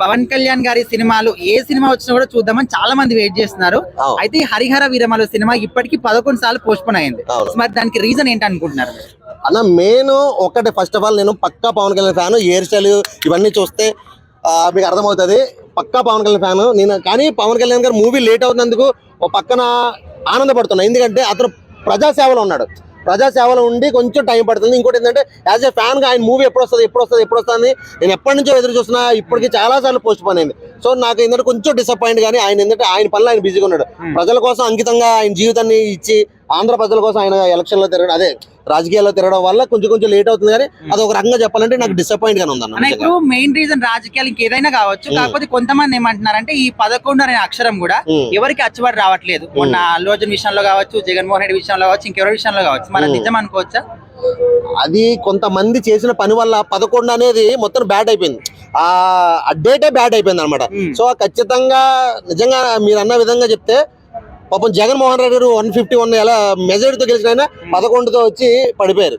పవన్ కళ్యాణ్ గారి సినిమాలు ఏ సినిమా వచ్చినా కూడా చూద్దామని చాలా మంది వెయిట్ చేస్తున్నారు. అయితే హరిహర వీరమలు సినిమా ఇప్పటికి పదకొండు సార్లు పోస్ట్ పోన్ అయింది. మరి దానికి రీజన్ ఏంటి అనుకుంటున్నారు? అన్న మెయిన్ ఒకటి ఫస్ట్ ఆఫ్ ఆల్ నేను పక్కా Pawan Kalyan fan hairstyle ఇవన్నీ చూస్తే మీకు అర్థమవుతుంది పక్కా పవన్ కళ్యాణ్ ఫ్యాన్ నేను కానీ పవన్ కళ్యాణ్ గారు మూవీ లేట్ అవుతున్నందుకు ఓ పక్కన ఆనందపడుతున్నా ఎందుకంటే అతను ప్రజాసేవలో ఉన్నాడు ప్రజాసేవలో ఉండి కొంచెం టైం పడుతుంది. ఇంకోటి ఏంటంటే యాజ్ ఏ ఫ్యాన్గా ఆయన మూవీ ఎప్పుడు వస్తుంది ఎప్పుడు వస్తుంది ఎప్పుడు వస్తుంది నేను ఎప్పటి నుంచో ఎదురు చూస్తున్నా. ఇప్పటికి చాలా సార్లు పోస్ట్ పోన్ అయింది. సో నాకు ఏంటంటే కొంచెం డిసప్పాయింట్ కానీ ఆయన ఏంటంటే ఆయన పనులు ఆయన బిజీగా ఉన్నాడు. ప్రజల కోసం అంకితంగా ఆయన జీవితాన్ని ఇచ్చి ఆంధ్ర ప్రజల కోసం ఆయన ఎలక్షన్లో తిరగడం అదే రాజకీయాల్లో తిరగడం వల్ల కొంచెం కొంచెం లేట్ అవుతుంది కానీ అది ఒక రకంగా చెప్పాలంటే నాకు డిసప్పాయింట్ గానే ఉందన్న. ఇప్పుడు మెయిన్ రీజన్ రాజకీయాలు ఇంకేదైనా కావచ్చు కాకపోతే కొంతమంది ఏమంటున్నారంటే ఈ పదకొండు అనే అక్షరం కూడా ఉమ్. ఎవరికి అచ్చుబడి రావట్లేదు. మొన్న అల్లు అర్జున్ విషయంలో కావచ్చు జగన్మోహన్ రెడ్డి విషయంలో కావచ్చు ఇంకెవరి విషయంలో కావచ్చు మన నిజం అనుకోవచ్చా? అది కొంతమంది చేసిన పని వల్ల పదకొండు అనేది మొత్తం బ్యాడ్ అయిపోయింది. ఆ డేటే బ్యాడ్ అయిపోయింది అనమాట Hmm. సో ఖచ్చితంగా నిజంగా మీరు అన్న విధంగా చెప్తే పాపం జగన్మోహన్ రెడ్డి గారు వన్ ఫిఫ్టీ వన్ ఎలా మెజారిటీతో గెలిచిన ఆయన పదకొండుతో వచ్చి పడిపోయారు.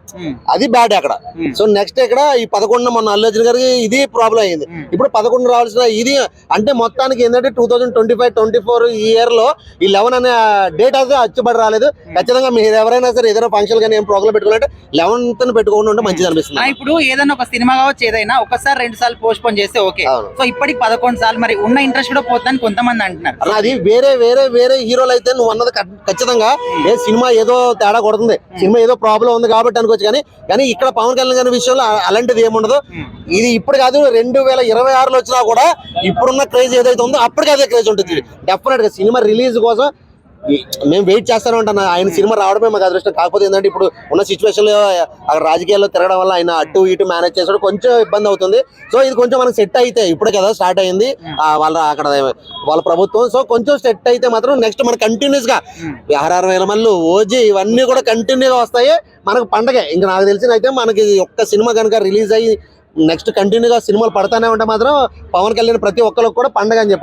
అది బ్యాడ్ అక్కడ. సో నెక్స్ట్ ఇక్కడ ఈ పదకొండు మొన్న అల్లు అర్జున్ గారికి ఇది ప్రాబ్లం అయింది. ఇప్పుడు పదకొండు రావాల్సిన ఇది అంటే మొత్తానికి ఏంటంటే two thousand twenty five twenty four ఈ ఇయర్లో ఈ లెవెన్ అనే డేట్ అయితే అచ్చుబడి రాలేదు. ఖచ్చితంగా మీరు ఎవరైనా సరే ఏదైనా ఫంక్షన్ కానీ ఏం ప్రోగ్రామ్ పెట్టుకోవాలంటే లెవెన్త్ పెట్టుకోకుండా ఉంటే మంచిది అనిపిస్తుంది. ఇప్పుడు ఏదైనా ఒక సినిమా కావచ్చు ఏదైనా ఒకసారి రెండు సార్లు పోస్ట్ పోన్ చేస్తే ఓకే. సో ఇప్పటికి పదకొండు సార్లు మరి ఉన్న ఇంట్రెస్ట్ కూడా పోతుందని కొంతమంది అంటున్నారు. అలా అది వేరే వేరే వేరే హీరోలు అయితే నువ్వు అన్నది ఖచ్చితంగా. ఏ సినిమా ఏదో తేడా కొడుతుంది. సినిమా ఏదో ప్రాబ్లం ఉంది కాబట్టి అనుకోవచ్చు కానీ కానీ ఇక్కడ పవన్ కళ్యాణ్ గారి విషయంలో అలాంటిది ఏముండదు. ఇది ఇప్పుడు కాదు రెండు వేల ఇరవై ఆరులో వచ్చినా కూడా ఇప్పుడున్న క్రేజ్ ఏదైతే ఉందో అప్పటికి అదే క్రేజ్ ఉంటుంది. డెఫినెట్గా సినిమా రిలీజ్ కోసం మేము వెయిట్ చేస్తానే ఉంటాను ఆయన సినిమా రావడమే మాకు అదృష్టం. కాకపోతే ఏంటంటే ఇప్పుడు ఉన్న సిచ్యువేషన్లో అక్కడ రాజకీయాల్లో తిరగడం వల్ల ఆయన అటు ఇటు మేనేజ్ చేసడం కొంచెం ఇబ్బంది అవుతుంది. సో ఇది కొంచెం మనకి సెట్ అయితే ఇప్పుడే కదా స్టార్ట్ అయింది. ఆ, వాళ్ళ అక్కడ వాళ్ళ ప్రభుత్వం. సో కొంచెం సెట్ అయితే మాత్రం నెక్స్ట్ మన కంటిన్యూస్గా ఆర్ఆర్ వేల మళ్ళీ ఓజీ ఇవన్నీ కూడా కంటిన్యూగా వస్తాయి. మనకు పండగే. ఇంకా నాకు తెలిసిన అయితే మనకి ఒక్క సినిమా కనుక రిలీజ్ అయ్యి నెక్స్ట్ కంటిన్యూగా సినిమాలు పడతానే ఉంటే మాత్రం పవన్ కళ్యాణ్ ప్రతి ఒక్కరికి కూడా పండగ అని చెప్పాలి